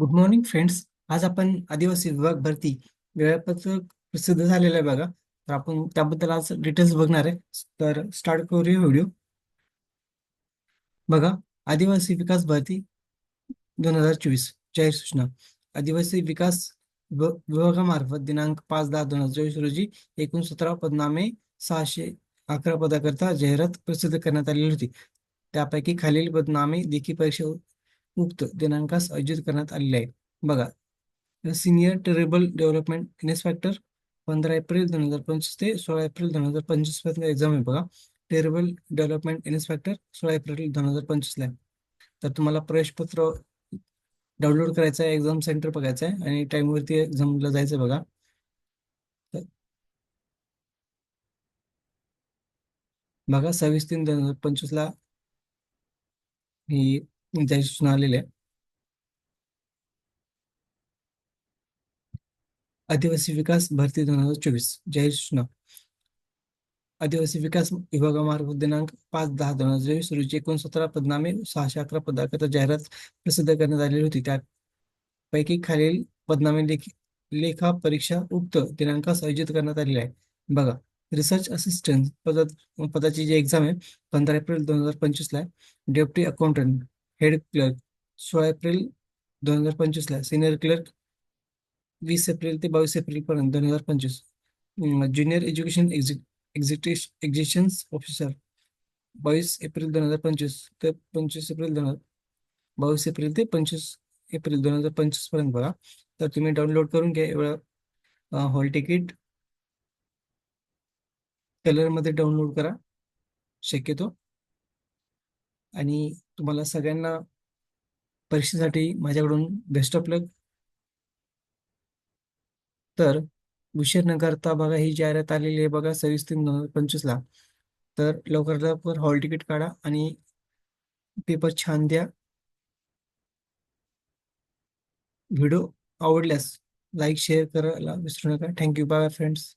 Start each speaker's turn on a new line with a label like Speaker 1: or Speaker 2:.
Speaker 1: Good morning friends आज आपण आदिवासी विभाग भरती वेळापत्रक प्रसिद्ध झालेलं आहे बघा. तर आपण त्याबद्दल आज डिटेल्स बघणार आहे. तर स्टार्ट करूया व्हिडिओ बघा आदिवासी विकास भरती दोन हजार चोवीस. जाहीर सूचना. आदिवासी विकास विभागामार्फत दिनांक पाच दहा दोन हजार चोवीस रोजी एकूण सतरा पदनामे सहाशे अकरा पदाकरता जाहिरात प्रसिद्ध करण्यात आलेली होती. त्यापैकी खालील पदनामे लेखी परीक्षा मुक्त दिनांकास आयोजित करण्यात आलेले आहे बघा सिनियर टेरेबल डेव्हलपमेंट इन्स्पेक्टर पंधरा एप्रिल दोन हजार पंचवीस ते सोळा एप्रिल दोन हजार पंचवीसपर्यंत एक्झाम आहे बघा. टेरेबल डेव्हलपमेंट इन्स्पेक्टर सोळा एप्रिल दोन हजार पंचवीस ला आहे. तर तुम्हाला प्रवेशपत्र डाउनलोड करायचं आहे एक्झाम सेंटर बघायचं आहे आणि टाइमवरती एक्झामला जायचं आहे बघा. बघा सव्वीस तीन दोन हजार पंचवीसला ही जाहीर सूचना आलेली आहे. आदिवासी विकास भरती दोन हजार चोवीस. जाहीर सूचना आदिवासी विकास विभागामार्फत दिनांक पाच दहा दोन हजार चोवीस रोजी एकूण सतरा पदनामे सहाशे अकरा पदाकरता जाहिरात प्रसिद्ध करण्यात आलेली होती. त्यापैकी खालील पदनामे लेख लेखा परीक्षा उक्त दिनांकास आयोजित करण्यात आलेली आहे. बघा रिसर्च असिस्टंट पदात पदाची जी एक्झाम आहे पंधरा एप्रिल दोन हजार पंचवीस ला आहे अकाउंटंट हेड क्लर्क सोळा एप्रिल दोन हजार पंचवीसला सिनियर क्लर्क वीस एप्रिल ते बावीस एप्रिलपर्यंत दोन हजार पंचवीस. ज्युनियर एज्युकेशन एक्झिक्युटिव्ह एक्झिशन्स ऑफिसर बावीस एप्रिल दोन हजार पंचवीस ते पंचवीस एप्रिल दोन हजार बावीस एप्रिल ते पंचवीस एप्रिल दोन हजार पंचवीसपर्यंत बघा. तर तुम्ही डाउनलोड करून घ्या एवढं हॉल तिकीट कलरमध्ये डाउनलोड करा. शक्यतो आणि तुम्हाला सगळ्यांना परीक्षेसाठी माझ्याकडून बेस्ट ऑफ लक तर उशीर न करता बघा ही जाहिरात आलेली आहे बघा सव्वीस तीन दोन हजार पंचवीसला तर लवकरात लवकर हॉल तिकीट काढा आणि पेपर छान द्या. व्हिडिओ आवडल्यास लाईक शेअर करायला विसरू नका. Thank you bye friends